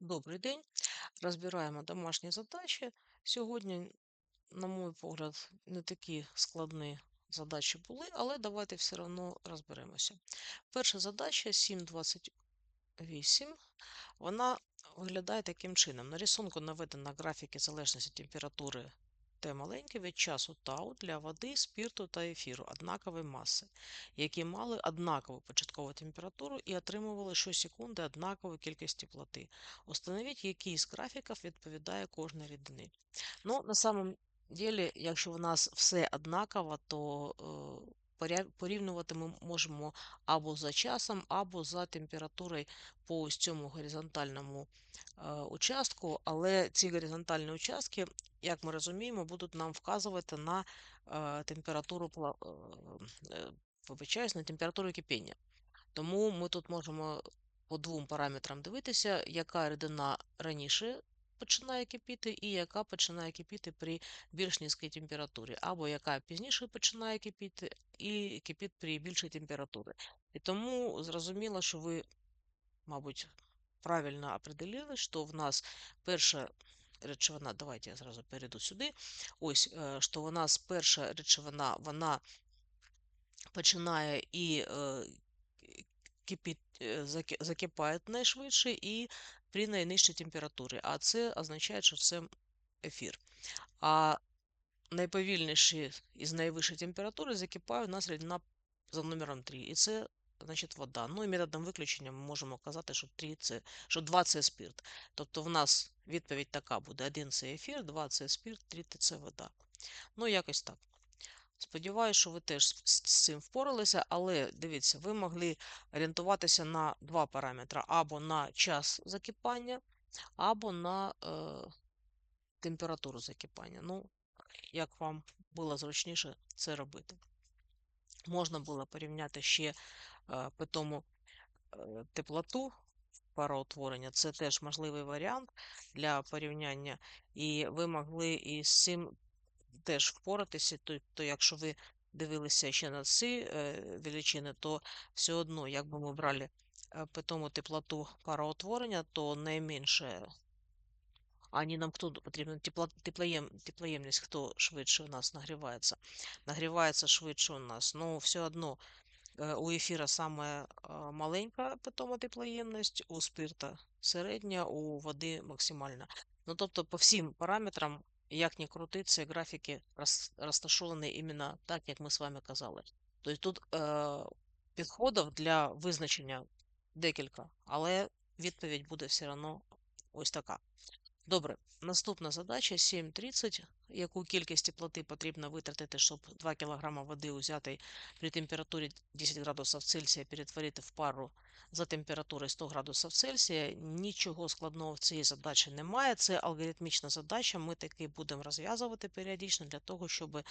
Добрий день. Розбираємо домашні задачі. Сьогодні, на мій погляд, не такі складні задачі були, але давайте все одно розберемося. Перша задача 7.28. Вона виглядає таким чином. На рисунку наведено графіки залежності температури Т маленьке від часу тау для води, спірту та ефіру однакової маси, які мали однакову початкову температуру і отримували щосекунди однакову кількість теплоти. Установіть, який з графіків відповідає кожній рідині. Ну, на самом деле, якщо в нас все однаково, то е, порівнювати ми можемо або за часом, або за температурою по ось цьому горизонтальному е, участку, але ці горизонтальні участки, як ми розуміємо, будуть нам вказувати на е, температуру е, е, вибачаюсь, на температуру кипіння. Тому ми тут можемо по двом параметрам дивитися, яка рідина раніше починає кипіти, і яка починає кипіти при більш низькій температурі, або яка пізніше починає кипіти і кипить при більшій температурі. І тому зрозуміло, що ви, мабуть, правильно определили, що в нас перша речовина, давайте я зразу перейду сюди. Ось, е, що у нас перша речовина, вона починає і е, е, заки- закипає найшвидше і при найнижчій температурі. А це означає, що це ефір. А найповільніші із найвищої температури закипає у нас рідина за номером 3. І це значить вода. Ну і методом виключення ми можемо казати, що 3 це, що 2 це спирт. Тобто в нас відповідь така буде: 1 це ефір, 2 це спирт, 3 це вода. Ну, якось так. Сподіваюся, що ви теж з цим впоралися, але дивіться, ви могли орієнтуватися на два параметри: або на час закипання, або на е, температуру закипання. Ну, як вам було зручніше це робити. Можна було порівняти ще е, по тому е, теплоту пароутворення. Це теж можливий варіант для порівняння, і ви могли із цим теж впоратися, то, то якщо ви дивилися ще на ці е, величини, то все одно, якби ми брали е, по тому теплоту пароутворення, то найменше, ані нам хто потрібно тепло, теплоєм, теплоємність, хто швидше у нас нагрівається. Нагрівається швидше у нас, ну все одно. е, У ефіра саме маленька питома теплоємність, у спирта середня, у води максимальна. Ну, тобто, по всім параметрам як ни крути, ці графіки розташовані іменно так, як ми з вами казали. Тобто тут е, підходів для визначення декілька, але відповідь буде все одно ось така. Добре, наступна задача 7.30. Яку кількість теплоти потрібно витратити, щоб 2 кг води узятої при температурі 10 градусів Цельсія перетворити в пару за температурою 100 градусів Цельсія? Нічого складного в цій задачі немає. Це алгоритмічна задача. Ми таки будемо розв'язувати періодично для того, щоб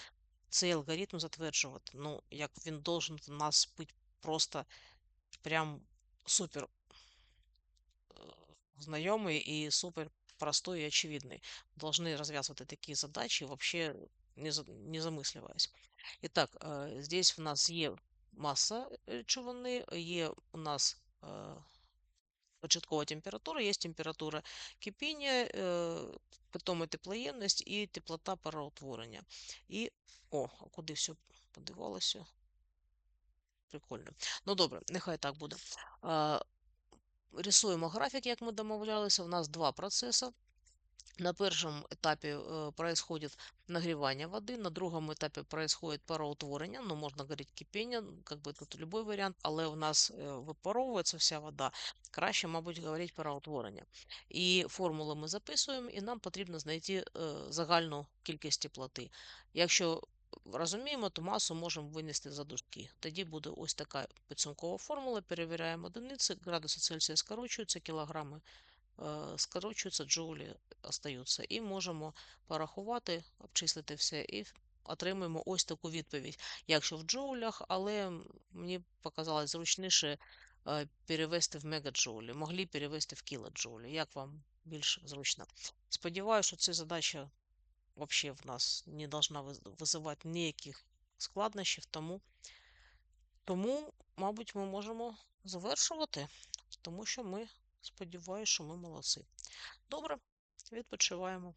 цей алгоритм затверджувати. Ну, як він должен в нас бути просто прям супер знайомий і супер простой и очевидный. Должны развязывать такие задачи, вообще не, за- не замысливаясь. Итак, э, здесь у нас є маса речовини, є у нас э, початкова температура, є температура кипіння, э, потім і теплоємність і теплота пароутворення. І, о, а куди все подивалося? Прикольно. Ну добре, нехай так буде. А, Рисуємо графік, як ми домовлялися. У нас два процеси. На першому етапі э, происходит нагревание воды, на другому етапі происходит пароутворення, ну, можна говорити кипіння, как бы тут любой варіант, але у нас э, випаровується вся вода, краще, мабуть, говорити пароутворення. І формули ми записуємо, і нам потрібно знайти э, загальну кількість теплоти. Якщо розуміємо, то масу можемо винести за дужки. Тоді буде ось така підсумкова формула, перевіряємо одиниці, градуси Цельсія скорочуються, кілограми е, скорочуються, джоулі остаються. І можемо порахувати, обчислити все, і отримуємо ось таку відповідь. Якщо в джоулях, але мені показалось зручніше е, перевести в мегаджоулі. Могли перевести в кілоджоулі. Як вам більш зручно? Сподіваюся, що ця задача взагалі в нас не должна визивати ніяких складнощів, тому, тому, мабуть, ми можемо завершувати, тому що ми сподіваюся, що ми молодці. Добре, відпочиваємо.